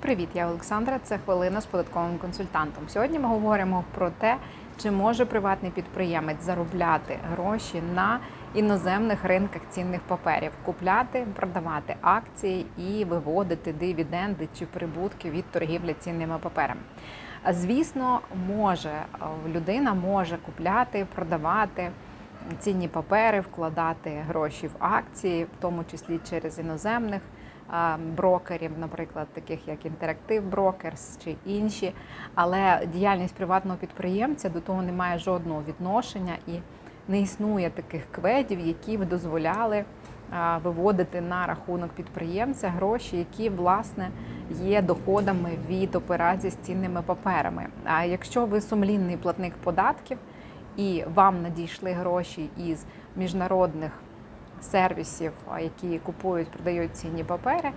Привіт, я Олександра. Це хвилина з податковим консультантом. Сьогодні ми говоримо про те, чи може приватний підприємець заробляти гроші на іноземних ринках цінних паперів, купляти, продавати акції і виводити дивіденди чи прибутки від торгівлі цінними паперами. Звісно, може людина може купляти, продавати цінні папери, вкладати гроші в акції, в тому числі через іноземних брокерів, наприклад, таких як Interactive Brokers чи інші. Але діяльність приватного підприємця до того не має жодного відношення і не існує таких кведів, які б дозволяли виводити на рахунок підприємця гроші, які власне є доходами від операцій з цінними паперами. А якщо ви сумлінний платник податків і вам надійшли гроші із міжнародних сервісів, які купують, продають цінні папери.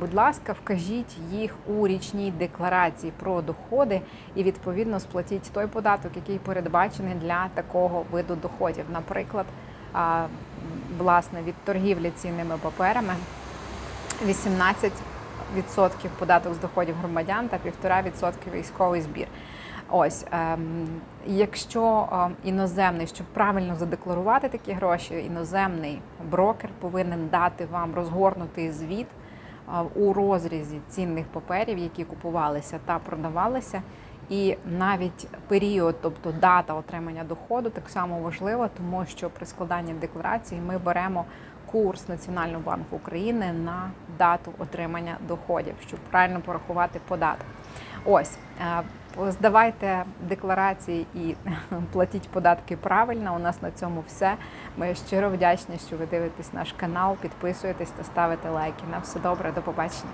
Будь ласка, вкажіть їх у річній декларації про доходи і відповідно сплатіть той податок, який передбачений для такого виду доходів. Наприклад, власне від торгівлі цінними паперами 18% податок з доходів громадян та 1,5% військовий збір. Ось, ем, якщо е, іноземний, щоб правильно задекларувати такі гроші, іноземний брокер повинен дати вам розгорнутий звіт е, у розрізі цінних паперів, які купувалися та продавалися. І навіть період, тобто дата отримання доходу, так само важлива, тому що при складанні декларації ми беремо курс Національного банку України на дату отримання доходів, щоб правильно порахувати податок. Ось е, здавайте декларації і платіть податки правильно. У нас на цьому все. Ми щиро вдячні, що ви дивитесь наш канал, підписуєтесь та ставите лайки. На все добре, до побачення.